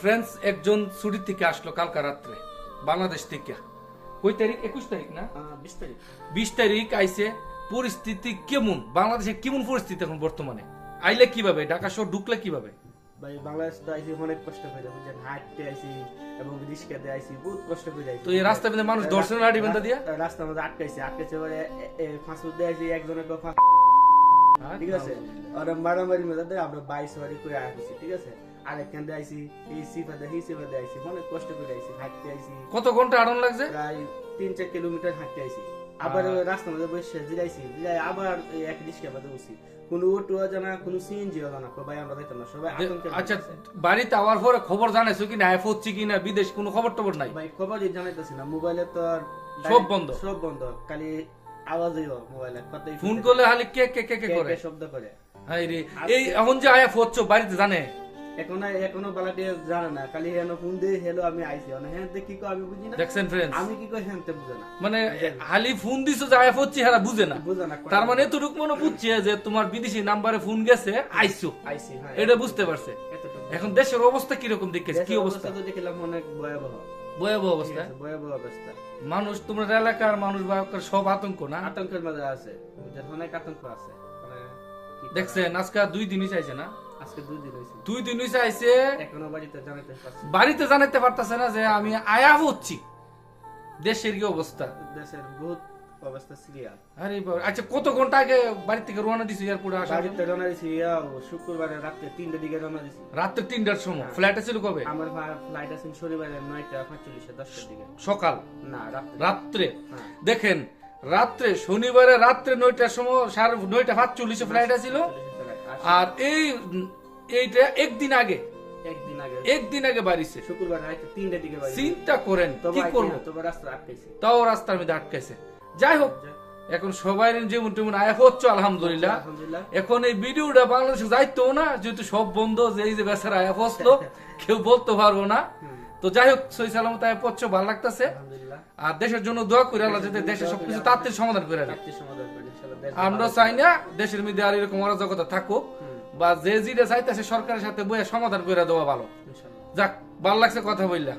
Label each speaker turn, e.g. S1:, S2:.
S1: Friends একজন ছুটির থেকে আসলো কালকা রাত্রে বাংলাদেশ থেকে। কই তারিখ? একুশ তারিখ না?
S2: বিশ তারিখ।
S1: বিশ তারিখ আইছে পরিস্থিতি কেমন? বাংলাদেশে কেমন পরিস্থিতি এখন বর্তমানে? আইলে কীভাবে? ঢাকা শহর ঢুকলে কীভাবে?
S2: ভাই বাংলাদেশ তো আইসি অনেক কষ্ট করে বুঝছেন? হাঁটতে আইসি এবং রিক্সাতে আইসি বহুত কষ্ট করে আইসি।
S1: তো এই মধ্যে মানুষ দিয়া?
S2: রাস্তার মধ্যে আটকাইছে আটকাইছে পরে ফাঁস উঠতে আইসি একজনের ঠিক আছে? আর মারামারি আমরা বাইশ করে আসছি ঠিক আছে? দিয়ে আইসি এই সিফাতে এই সিফাতে আইসি অনেক কষ্ট করে আইসি হাঁটতে আইসি
S1: কত ঘণ্টা আড়ন লাগছে?
S2: প্রায় তিন চার কিলোমিটার হাঁটতে আইসি আবার রাস্তার মধ্যে বসে জিরাইছি জিরাই আবার এক রিক্সা বাদে বসি কোনো অটো জানা কোনো সিএনজি জানা ভাই আমরা দেখতাম না সবাই আতঙ্কের
S1: আচ্ছা। বাড়িতে আওয়ার পরে খবর জানাইছো কি না এফ কি না বিদেশ কোনো খবর টবর নাই?
S2: ভাই খবরই জানাইতেছি না মোবাইলে তো আর
S1: সব বন্ধ।
S2: সব বন্ধ খালি আওয়াজই মোবাইলে কথাই
S1: ফোন করলে খালি কে কে কে কে করে?
S2: শব্দ করে।
S1: হাই রে এই এখন যে আয়া হচ্ছে বাড়িতে জানে?
S2: এখন এখনও বালাটি জানে না খালি হেন ফোন দিয়ে হেলো আমি আইছি। মানে হ্যাঁ কি কো আমি বুঝি না।
S1: দেখছেন ফ্রেন্ডস
S2: আমি কি কই হ্যাঁ বুঝে না।
S1: মানে হালি ফোন দিছো হচ্ছে হারা বুঝে না।
S2: বুঝে না
S1: তার মানে এতটুকু মনে বুঝছে যে তোমার বিদেশি নাম্বারে ফোন গেছে আইসো
S2: আইছি হ্যাঁ।
S1: এটা বুঝতে পারছে। এখন দেশের অবস্থা কীরকম দেখেছে কি অবস্থা
S2: তো দেখলাম অনেক ভয়াবহ।
S1: ভয়াবহ অবস্থা।
S2: ভয়াবহ অবস্থা।
S1: মানুষ তোমার এলাকার মানুষ বা সব আতঙ্ক না?
S2: আতঙ্কের মধ্যে আছে? অনেক আতঙ্ক আছে। মানে?
S1: দেখছেন আজকে দুই দিনই চাইছে না?
S2: আজকে দুই দিন
S1: দুই দিনই চাইছে।
S2: এখনও বাড়িতে জানাতে পারছি
S1: বাড়িতে জানাতে পারতেছে না যে আমি আয়া হচ্ছি। দেশের কি অবস্থা?
S2: দেশের বহুত অবস্থা সিরিয়াস
S1: আরে বাবা, আচ্ছা কত ঘণ্টা আগে বাড়ি থেকে রওনা দিছি এয়ারপোর্টে আসার জন্য?
S2: বাড়িতে রওনা দিছি শুক্রবারে রাত্রে তিনটে দিকে রওনা দিছি।
S1: রাত্রে তিনটার সময়? ফ্লাইটে ছিল কবে?
S2: আমার ফ্লাইট আছে শনিবারে নয়টা পাঁচচল্লিশে দশটার দিকে।
S1: সকাল?
S2: না রাত্রে।
S1: রাত্রে?
S2: হ্যাঁ।
S1: দেখেন রাত্রে শনিবারে রাত্রে নয়টার সময় সাড়ে নয়টা সাতচল্লিশে ফ্লাইট ছিল
S2: 45। আর
S1: এই এইটা একদিন আগে।
S2: একদিন আগে।
S1: একদিন আগে বাড়িছে।
S2: শুক্রবার রাতে তিনটে দিকে বাড়ি
S1: চিন্তা করেন কি করব?
S2: তবে রাস্তা আটকেছি
S1: তাও রাস্তার মধ্যে আটকাইছে। যাই হোক এখন সবাই যেমন তেমন আয়া হচ্ছে আলহামদুলিল্লাহ। এখন এই ভিডিওটা বাংলাদেশে যাইতো না যেহেতু সব বন্ধ যে এই যে বেচারা আয়া ফসলো কেউ বলতে পারব না। তো যাই হোক সই সালামত আয়া পড়ছো ভালো লাগতেছে। আর দেশের জন্য দোয়া করে আল্লাহ যাতে দেশের সবকিছু তাড়াতাড়ি সমাধান করে
S2: দেশ
S1: আমরা চাই না দেশের মধ্যে আর এরকম অরাজকতা থাকুক বা যে যেটা চাইতেছে সরকারের সাথে বইয়ে সমাধান করে দেওয়া ভালো। যাক ভালো লাগছে কথা বললা।